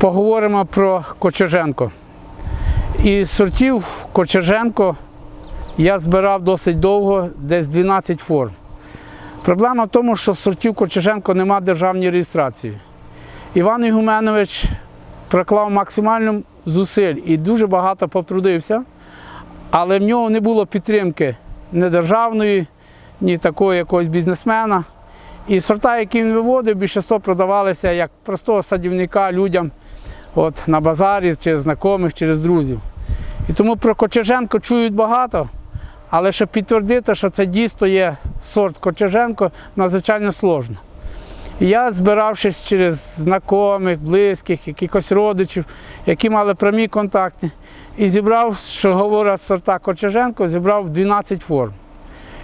Поговоримо про Кочерженко. Із сортів Кочерженко я збирав досить довго, десь 12 форм. Проблема в тому, що сортів Кочерженко немає державної реєстрації. Іван Ігуменович проклав максимально зусиль і дуже багато потрудився, але в нього не було підтримки ні державної, ні такого якогось бізнесмена. І сорта, які він виводив, більшість продавалися як простого садівника людям от, на базарі, через знайомих, через друзів. І тому про Кочерженко чують багато, але щоб підтвердити, що це дійсно є сорт Кочерженко, надзвичайно сложно. Я, збиравшись через знайомих, близьких, якихось родичів, які мали прямі контакти, і зібрав, що говорять сорта Кочерженко, зібрав 12 форм.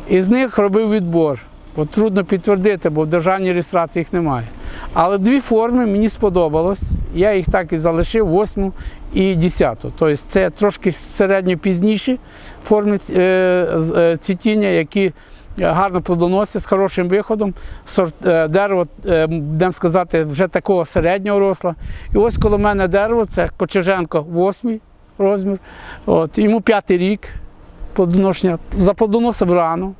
Із них робив відбор. Бо трудно підтвердити, бо в державній реєстрації їх немає. Але дві форми мені сподобалось. Я їх так і залишив, восьму і десяту. Тобто це трошки середньо пізніші форми е, е, цвітіння, які гарно плодоносять з хорошим виходом. Сорт, е, дерево, е, будемо сказати, вже такого середнього росла. І ось коло мене дерево, це Кочерженко восьмий розмір. От, йому п'ятий рік плодоношення. Заплодоносив рано.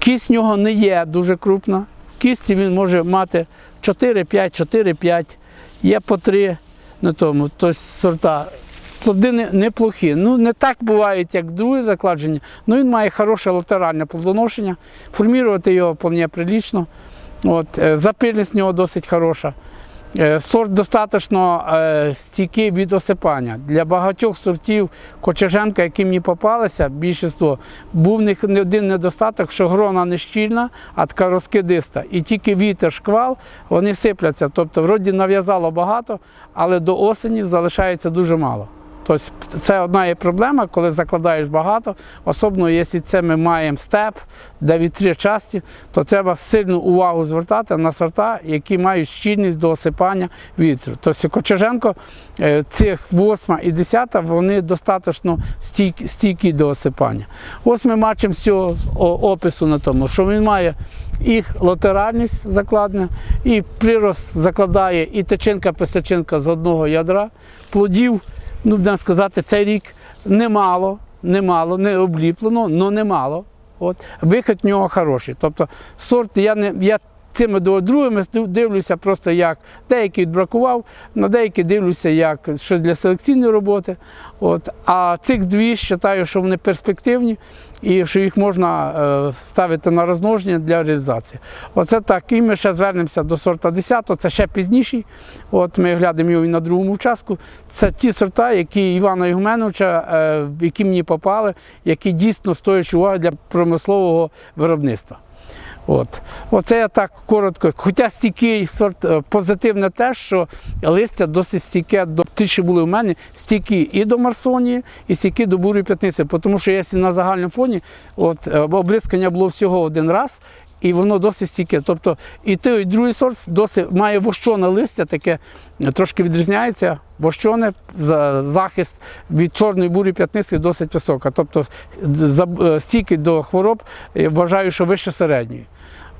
Кість в нього не є дуже крупна. Кісті він може мати 4-5, 4-5, є по 3 на тому. Тобто сорта. Плоди не- неплохі. Ну, не так бувають, як друге закладження, але він має хороше латеральне плодоношення. Формувати його вполне прилічно. От, е, запильність в нього досить хороша. Е, Сорт достатньо е, стійкий від осипання. Для багатьох сортів кочеженка, які мені попалися, більшість, був не один недостаток, що грона не щільна, а така розкидиста. І тільки вітер, шквал, вони сипляться. Тобто, вроді нав'язало багато, але до осені залишається дуже мало. Тобто це одна є проблема, коли закладаєш багато, особливо якщо це ми маємо степ, де вітри часті, то треба сильну увагу звертати на сорта, які мають щільність до осипання вітру. Тобто Кочерженко, е, цих 8 і 10, вони достатньо стійкі, до осипання. Ось ми бачимо з цього опису на тому, що він має і латеральність закладена, і прирост закладає і течинка писачинка з одного ядра, плодів ну, будемо сказати, цей рік немало, немало, не обліплено, але немало. От. Вихід в нього хороший. Тобто сорт я не я цими другими дивлюся просто як деякі відбракував, на деякі дивлюся як щось для селекційної роботи. От. А цих дві вважаю, що вони перспективні і що їх можна е, ставити на розмноження для реалізації. Оце так. І ми ще звернемося до сорта 10, це ще пізніший. От ми глянемо його і на другому участку. Це ті сорта, які Івана Євменовича, е, які мені попали, які дійсно стоять уваги для промислового виробництва. От. Оце я так коротко. Хоча стійкий сорт е, позитивне те, що листя досить стійке до ті, що були в мене, стійкі і до марсонії, і стійкі до бурої п'ятниці. Тому що якщо на загальному фоні от, е, обрискання було всього один раз. І воно досить стійке. Тобто і той, і другий сорт досить має вощоне листя, таке трошки відрізняється. Вощоне за захист від чорної бурі п'ятниці досить висока. Тобто е, стійкість до хвороб я вважаю, що вище середньої.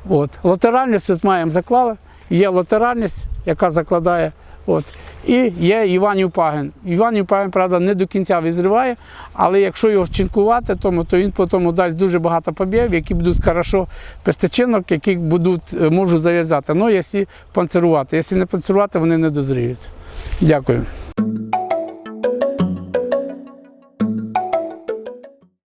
От. Латеральність маємо заклали, є латеральність, яка закладає. От. І є Іван Пагін. Іван Пагін, правда, не до кінця визриває, але якщо його чинкувати, то він потім дасть дуже багато побігів, які будуть хорошо пестичинок, які будуть, е, можуть зав'язати. Ну, якщо панцирувати. Якщо не панцирувати, вони не дозріють. Дякую.